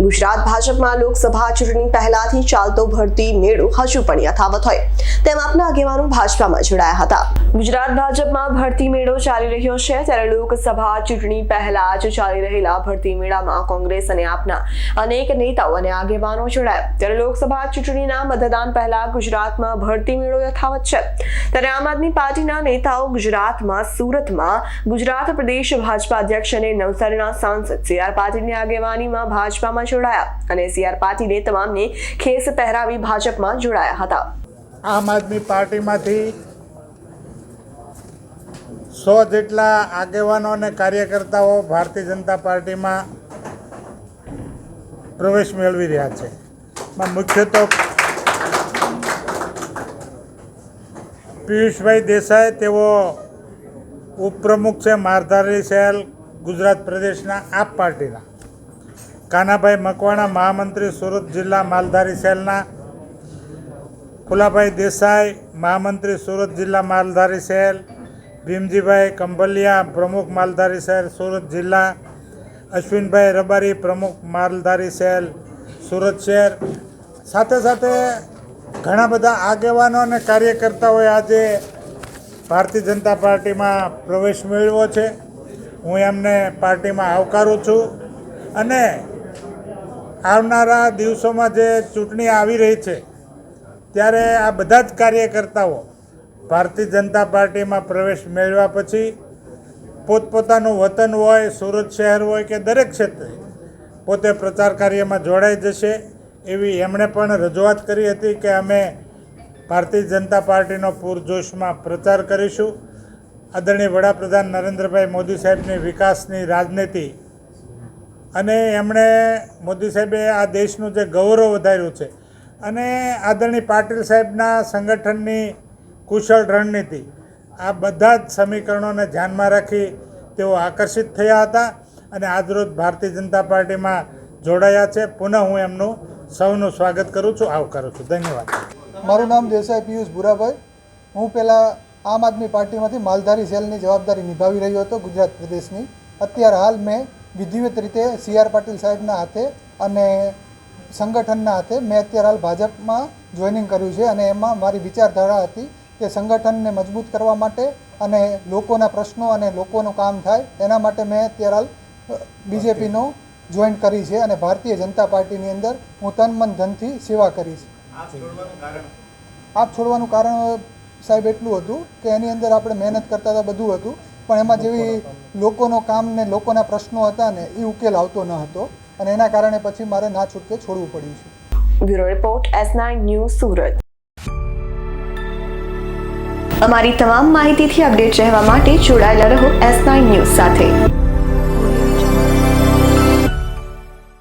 ગુજરાત ભાજપમાં લોકસભા ચૂંટણી પહેલાથી ચાલતો ભરતી મેળો હજુ પણ યથાવત હોય. તેમ આપના આગેવાનો ભાજપામાં જોડાયા હતા. ગુજરાત ભાજપમાં ભરતી મેળો ચાલી રહ્યો છે, ત્યારે લોકસભા ચૂંટણી પહેલા જ ચાલી રહેલા ભરતી મેળામાં કોંગ્રેસ અને આપના અનેક નેતાઓ અને આગેવાનો જોડાયા. ત્યારે લોકસભા ચૂંટણીના મતદાન પહેલા ગુજરાતમાં ભરતી મેળો યથાવત છે. ત્યારે આમ આદમી પાર્ટીના નેતાઓ ગુજરાતમાં, સુરતમાં, ગુજરાત પ્રદેશ ભાજપા અધ્યક્ષ અને નવસારીના સાંસદ સી આર પાટીલની આગેવાનીમાં ભાજપામાં જોડાયા અને સી આર પાટીલે તમામને ખેસ પહેરાવી ભાજપમાં જોડાયા હતા. આમ આદમી પાર્ટીમાંથી સો જેટલા આગેવાનો અને કાર્યકર્તાઓ ભારતીય જનતા પાર્ટીમાં પ્રવેશ મેળવી રહ્યા છે. મુખ્ય તો પિયુષભાઈ દેસાઈ, તેઓ ઉપપ્રમુખ છે, મારધારી સેલ, ગુજરાત પ્રદેશના આપ પાર્ટીના. કાનાભાઈ મકવાણા, મહામંત્રી સુરત જિલ્લા માલધારી સેલના ફુલાભાઈ દેસાઈ, મહામંત્રી સુરત જિલ્લા માલધારી સેલ, ભીમજીભાઈ કંભલિયા, પ્રમુખ માલધારી સેલ સુરત જિલ્લા, અશ્વિનભાઈ રબારી, પ્રમુખ માલધારી સેલ સુરત શહેર. સાથે સાથે ઘણા બધા આગેવાનો અને કાર્યકર્તાઓએ આજે ભારતીય જનતા પાર્ટીમાં પ્રવેશ મેળવ્યો છે. હું એમને પાર્ટીમાં આવકારું છું. અને આવનારા દિવસોમાં જે ચૂંટણી આવી રહી છે, ત્યારે આ બધા જ કાર્યકર્તાઓ ભારતીય જનતા પાર્ટીમાં પ્રવેશ મેળવ્યા પછી પોતપોતાનું વતન હોય, સુરત શહેર હોય કે દરેક ક્ષેત્રે પોતે પ્રચાર કાર્યમાં જોડાઈ જશે એવી એમણે પણ રજૂઆત કરી હતી કે અમે ભારતીય જનતા પાર્ટીનો પૂરજોશમાં પ્રચાર કરીશું. આદરણીય વડાપ્રધાન નરેન્દ્રભાઈ મોદી સાહેબની વિકાસની રાજનીતિ અને એમણે મોદી સાહેબે આ દેશનું જે ગૌરવ વધાર્યું છે અને આદરણીય પાટીલ સાહેબના સંગઠનની કુશળ રણનીતિ, આ બધા જ સમીકરણોને ધ્યાનમાં રાખી તેઓ આકર્ષિત થયા હતા અને આજરોજ ભારતીય જનતા પાર્ટીમાં જોડાયા છે. પુનઃ હું એમનું સૌનું સ્વાગત કરું છું આવકારું છું. ધન્યવાદ. મારું નામ દેસાઈ પિયુષ ભૂરાભાઈ. હું પહેલાં આમ આદમી પાર્ટીમાંથી માલધારી સેલની જવાબદારી નિભાવી રહ્યો હતો ગુજરાત પ્રદેશની. અત્યારે હાલ મેં વિધિવત રીતે સી આર પાટીલ સાહેબના હાથે અને સંગઠનના હાથે મેં અત્યારે હાલ ભાજપમાં જોઈનિંગ કર્યું છે અને એમાં મારી વિચારધારા હતી કે સંગઠનને મજબૂત કરવા માટે અને લોકોના પ્રશ્નો અને લોકોનું કામ થાય એના માટે મેં અત્યારે હાલ બીજેપીનો જોઈન કરી છે અને ભારતીય જનતા પાર્ટીની અંદર હું તન મન ધનથી સેવા કરીશ. આપ છોડવાનું કારણ સાહેબ એટલું હતું કે એની અંદર આપણે મહેનત કરતા હતા બધું હતું. પણ એમાં જેવી લોકોનો કામ ને લોકોના પ્રશ્નો હતા ને એ ઉકેલ આવતો ન હતો અને એના કારણે પછી મારે ના છૂટકે છોડવું પડ્યું છે. Bureau report, S news Surat. અમારી તમામ માહિતીથી અપડેટ રહેવા માટે જોડાયેલા રહો એસ ન્યૂઝ સાથે.